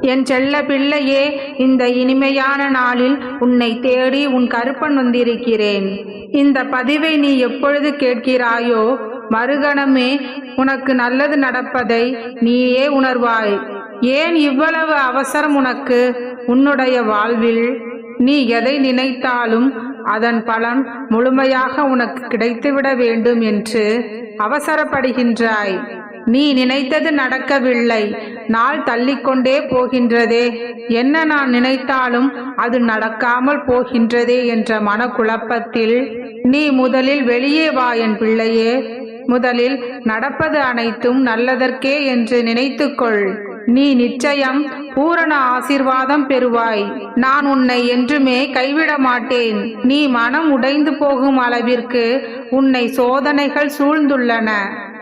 என் செல்ல பிள்ளையே இந்த இனிமையான நாளில் உன்னை தேடி உன் கருப்பன் வந்திருக்கிறேன். இந்த பதிவை நீ எப்பொழுது கேட்கிறாயோ மறுகணமே உனக்கு நல்லது நடப்பதை நீயே உணர்வாய். ஏன் இவ்வளவு அவசரம் உனக்கு? உன்னுடைய வாழ்வில் நீ எதை நினைத்தாலும் அதன் பலன் முழுமையாக உனக்கு கிடைத்துவிட வேண்டும் என்று அவசரப்படுகின்றாய். நீ நினைத்தது நடக்கவில்லை. நாள் தள்ளிக்கொண்டே போகின்றதே. என்ன நான் நினைத்தாலும் அது நடக்காமல் போகின்றதே என்ற மனக்குழப்பத்தில் நீ முதலில் வெளியே வா என் பிள்ளையே. முதலில் நடப்பது அனைத்தும் நல்லதற்கே என்று நினைத்துக்கொள். நீ நிச்சயம் பூரண ஆசீர்வாதம் பெறுவாய். நான் உன்னை என்றுமே கைவிட மாட்டேன். நீ மனம் உடைந்து போகும் அளவிற்கு உன்னை சோதனைகள் சூழ்ந்துள்ளன.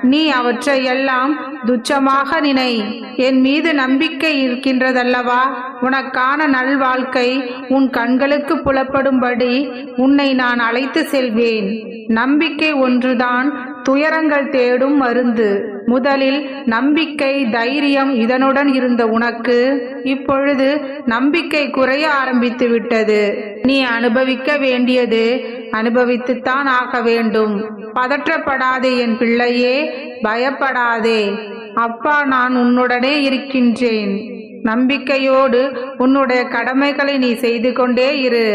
நீ அவற்றையெல்லாம் துச்சமாக நினை. என் மீது நம்பிக்கை இருக்கின்றதல்லவா? உனக்கான நல்வாழ்க்கை உன் கண்களுக்கு புலப்படும்படி உன்னை நான் அழைத்து செல்வேன். நம்பிக்கை ஒன்றுதான் துயரங்கள் தேடும் மருந்து. முதலில் நம்பிக்கை தைரியம் இதனுடன் இருந்த உனக்கு. இப்பொழுது நம்பிக்கை குறைய ஆரம்பித்து விட்டது நீ அனுபவிக்க வேண்டியது அனுபவித்துத்தான் ஆக வேண்டும். பதற்றப்படாதே என் பிள்ளையே பயப்படாதே. அப்பா நான் உன்னுடனே இருக்கின்றேன். நம்பிக்கையோடு உன்னுடைய கடமைகளை நீ செய்து கொண்டே இரு.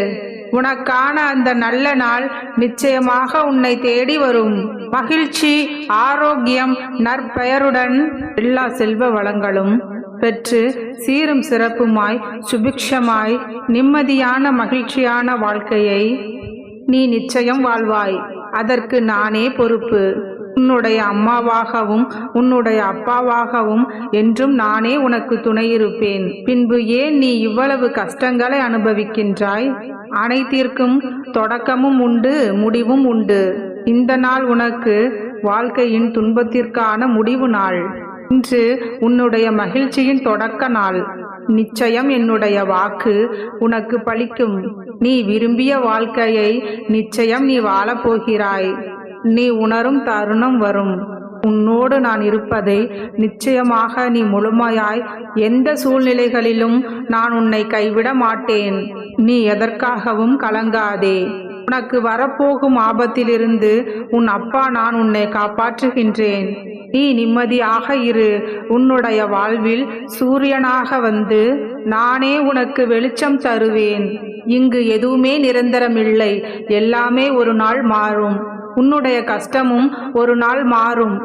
உனக்கான அந்த நல்ல நாள் நிச்சயமாக உன்னை தேடி வரும். மகிழ்ச்சி ஆரோக்கியம் நற்பெயருடன் எல்லா செல்வ வளங்களும் பெற்று சீரும் சிறப்புமாய் சுபிக்ஷமாய் நிம்மதியான மகிழ்ச்சியான வாழ்க்கையை நீ நிச்சயம் வாழ்வாய். அதற்கு நானே பொறுப்பு. உன்னுடைய அம்மாவாகவும் உன்னுடைய அப்பாவாகவும் என்றும் நானே உனக்கு துணையிருப்பேன். பின்பு ஏன் நீ இவ்வளவு கஷ்டங்களை அனுபவிக்கின்றாய்? அனைத்திற்கும் தொடக்கமும் உண்டு முடிவும் உண்டு. இந்த நாள் உனக்கு வாழ்க்கையின் துன்பத்திற்கான முடிவு நாள். இன்று உன்னுடைய மகிழ்ச்சியின் தொடக்க நாள். நிச்சயம் என்னுடைய வாக்கு உனக்கு பலிக்கும். நீ விரும்பிய வாழ்க்கையை நிச்சயம் நீ வாழப்போகிறாய். நீ உணரும் தருணம் வரும். உன்னோடு நான் இருப்பதை நிச்சயமாக நீ முழுமையாய் எந்த சூழ்நிலைகளிலும் நான் உன்னை கைவிட மாட்டேன். நீ எதற்காகவும் கலங்காதே. உனக்கு வரப்போகும் ஆபத்திலிருந்து உன் அப்பா நான் உன்னை காப்பாற்றுகின்றேன். நீ நிம்மதியாக இரு. உன்னுடைய வாழ்வில் சூரியனாக வந்து நானே உனக்கு வெளிச்சம் தருவேன். இங்கு எதுவுமே நிரந்தரமில்லை. எல்லாமே ஒரு நாள் மாறும். உன்னுடைய கஷ்டமும் ஒரு நாள் மாறும்.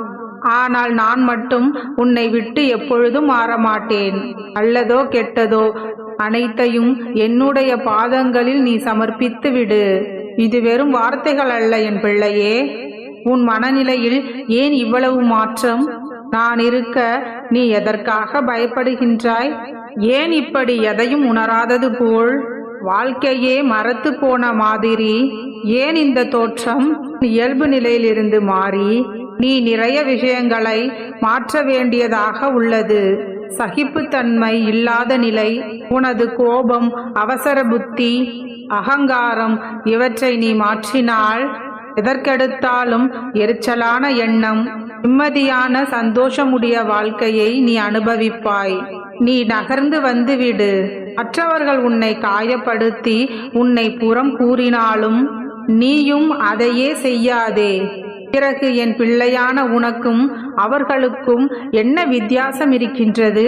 ஆனால் நான் மட்டும் உன்னை விட்டு எப்பொழுதும் மாற மாட்டேன் நல்லதோ கெட்டதோ அனைத்தையும் என்னுடைய பாதங்களில் நீ சமர்ப்பித்து விடு இது வெறும் வார்த்தைகள் அல்ல என் பிள்ளையே. உன் மனநிலையில் ஏன் இவ்வளவு மாற்றம்? நான் இருக்க நீ எதற்காக பயப்படுகின்றாய்? ஏன் இப்படி எதையும் உணராதது போல்? வாழ்க்கையே மறத்து போன மாதிரி. ஏன் இந்த தோற்றம்? இயல்பு நிலையிலிருந்து மாறி. நீ நிறைய விஷயங்களை மாற்ற வேண்டியதாக உள்ளது. சகிப்புத்தன்மை இல்லாத நிலை உனது கோபம் அவசர புத்தி அகங்காரம் இவற்றை நீ மாற்றினால் எதற்கெடுத்தாலும் எரிச்சலான எண்ணம் நிம்மதியான சந்தோஷமுடைய வாழ்க்கையை நீ அனுபவிப்பாய். நீ நகர்ந்து வந்துவிடு. மற்றவர்கள் உன்னை காயப்படுத்தி உன்னை புறம் கூறினாலும் நீயும் அதையே செய்யாதே. பிறகு என் பிள்ளையான உனக்கும் அவர்களுக்கும் என்ன வித்தியாசம் இருக்கின்றது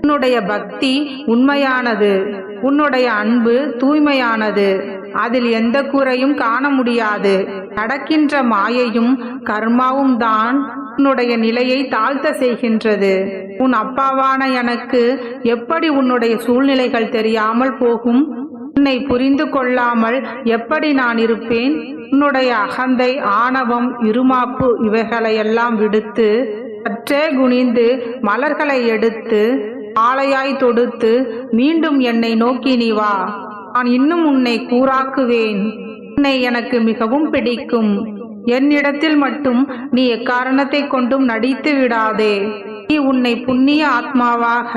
உன்னுடைய பக்தி உண்மையானது உன்னுடைய அன்பு தூய்மையானது. அதில் எந்த குறையும் காண முடியாது. நடக்கின்ற மாயையும் கர்மாவும் தான் உன்னுடைய நிலையை தாழ்த்த செய்கின்றது. உன் அப்பாவான எனக்கு எப்படி உன்னுடைய சூழ்நிலைகள் தெரியாமல் போகும்? உன்னை புரிந்து கொள்ளாமல் எப்படி நான் இருப்பேன்? உன்னுடைய அகந்தை ஆணவம் இருமாப்பு இவைகளையெல்லாம் விடுத்து சற்றே குனிந்து மலர்களை எடுத்து ஆலையாய் தொடுத்து மீண்டும் என்னை நோக்கி நீ வா. நான் இன்னும் உன்னை கூறாக்குவேன். உன்னை எனக்கு மிகவும் பிடிக்கும். என்னிடத்தில் மட்டும் நீ எக்காரணத்தை கொண்டும் நடித்து விடாதே. நீ உன்னை புண்ணிய ஆத்மாவாக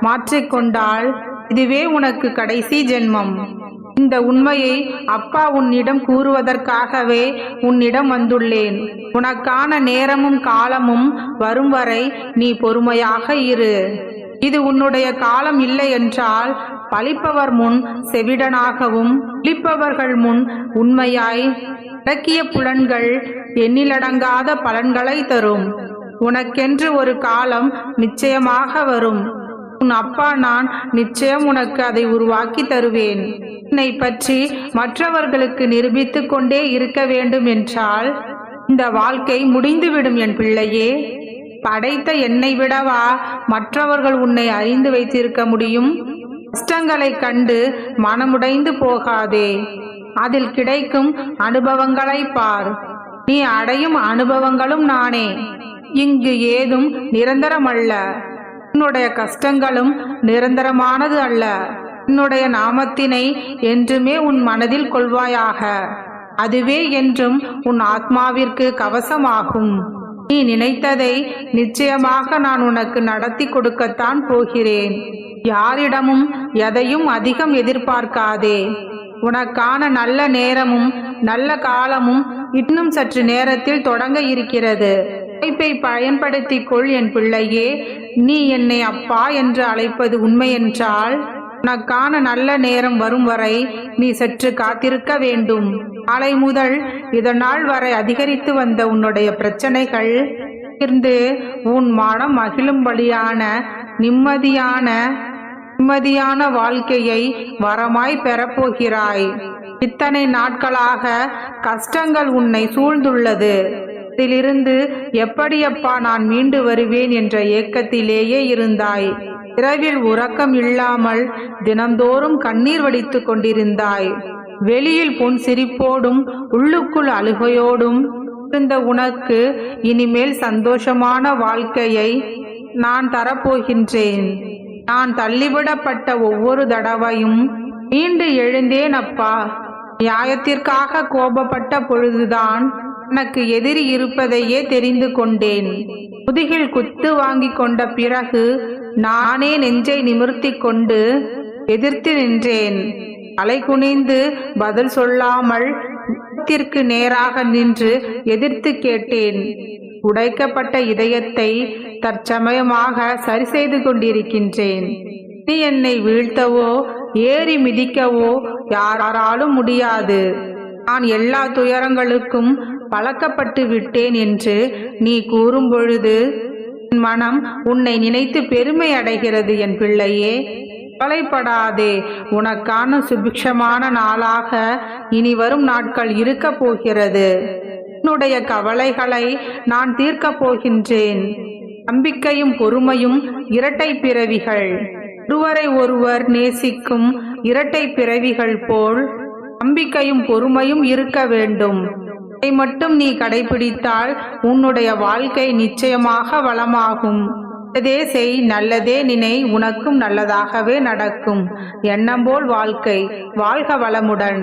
மாற்றிக்கொண்டால் இதுவே உனக்கு கடைசி ஜென்மம். இந்த உண்மையை அப்பா உன்னிடம் கூறுவதற்காகவே உன்னிடம் வந்துள்ளேன். உனக்கான நேரமும் காலமும் வரும் வரை நீ பொறுமையாக இரு. இது உன்னுடைய காலம் இல்லை என்றால் பழிப்பவர் முன் செவிடனாகவும் இழிப்பவர்கள் முன் உண்மையாய் அடக்கிய புலன்கள் எண்ணிலடங்காத பலன்களை தரும். உனக்கென்று ஒரு காலம் நிச்சயமாக வரும். உன் அப்பா நான் நிச்சயம் உனக்கு அதை உருவாக்கி தருவேன். உன்னை பற்றி மற்றவர்களுக்கு நிரூபித்துக் கொண்டே இருக்க வேண்டும் என்றால் இந்த வாழ்க்கை முடிந்துவிடும் என் பிள்ளையே. படைத்த என்னை விடவா மற்றவர்கள் உன்னை அறிந்து வைத்திருக்க முடியும்? கஷ்டங்களைக் கண்டு மனமுடைந்து போகாதே. அதில் கிடைக்கும் அனுபவங்களை பார். நீ அடையும் அனுபவங்களும் நானே. இங்கு ஏதும் நிரந்தரமல்ல. உன்னுடைய கஷ்டங்களும் நிரந்தரமானது அல்ல. உன்னுடைய நாமத்தினை என்றுமே உன் மனதில் கொள்வாயாக. அதுவே என்றும் உன் ஆத்மாவிற்கு கவசமாகும். நீ நினைத்ததை நிச்சயமாக நான் உனக்கு நடத்தி கொடுக்கத்தான் போகிறேன். யாரிடமும் எதையும் அதிகம் எதிர்பார்க்காதே. உனக்கான நல்ல நேரமும் நல்ல காலமும் இன்னும் சற்று நேரத்தில் தொடங்க இருக்கிறது. வாய்ப்பை பயன்படுத்திக் கொள் என் பிள்ளையே. நீ என்னை அப்பா என்று அழைப்பது உண்மையென்றால் உனக்கான நல்ல நேரம் வரும் வரை நீ சற்று காத்திருக்க வேண்டும். நாளை முதல் இதனால் வரை அதிகரித்து வந்த உன்னுடைய பிரச்சனைகள் இருந்து உன் மனம் மகிழும்படியான நிம்மதியான நிம்மதியான வாழ்க்கையை வரமாய் பெறப்போகிறாய். இத்தனை நாட்களாக கஷ்டங்கள் உன்னை சூழ்ந்துள்ளது. இதிலிருந்து எப்படியப்பா நான் மீண்டு வருவேன் என்ற ஏக்கத்திலேயே இருந்தாய். இரவில் உறக்கம் இல்லாமல் தினந்தோறும் கண்ணீர் வடித்து கொண்டிருந்தாய். வெளியில் பொன் சிரிப்போடும் உள்ளுக்குள் அழுகையோடும் இருந்த உனக்கு இனிமேல் சந்தோஷமான வாழ்க்கையை நான் தரப்போகின்றேன். நான் தள்ளிவிடப்பட்ட ஒவ்வொரு தடவையும் மீண்டு எழுந்தேன் அப்பா நியாயத்திற்காக கோபப்பட்ட பொழுதுதான் எனக்கு எதிரி இருப்பதையே தெரிந்து கொண்டேன். முதுகில் குத்து வாங்கி கொண்ட பிறகு நானே நெஞ்சை நிமிர்த்தி கொண்டு எதிர்த்து நின்றேன். தலை குனிந்து பதில் சொல்லாமல் முகத்திற்கு நேராக நின்று எதிர்த்து கேட்டேன். உடைக்கப்பட்ட இதயத்தை தற்சமயமாக சரி செய்து கொண்டிருக்கின்றேன். நீ என்னை வீழ்த்தவோ ஏறி மிதிக்கவோ யாராலும் முடியாது. நான் எல்லா துயரங்களுக்கும் பழக்கப்பட்டு விட்டேன் என்று நீ கூறும்பொழுது மனம் உன்னை நினைத்து பெருமை அடைகிறது என் பிள்ளையே. கவலைப்படாதே. உனக்கான சுபிக்ஷமான நாளாக இனி வரும் நாட்கள் இருக்க போகிறது. உன்னுடைய கவலைகளை நான் தீர்க்கப் போகின்றேன். நம்பிக்கையும் பொறுமையும் இரட்டை பிறவிகள். ஒருவரை ஒருவர் நேசிக்கும் இரட்டை பிறவிகள் போல் நம்பிக்கையும் பொறுமையும் இருக்க வேண்டும். இதை மட்டும் நீ கடைபிடித்தால் உன்னுடைய வாழ்க்கை நிச்சயமாக வளமாகும். நல்லதே செய் நல்லதே நினை உனக்கும் நல்லதாகவே நடக்கும். எண்ணம்போல் வாழ்க்கை வாழ்க வளமுடன்.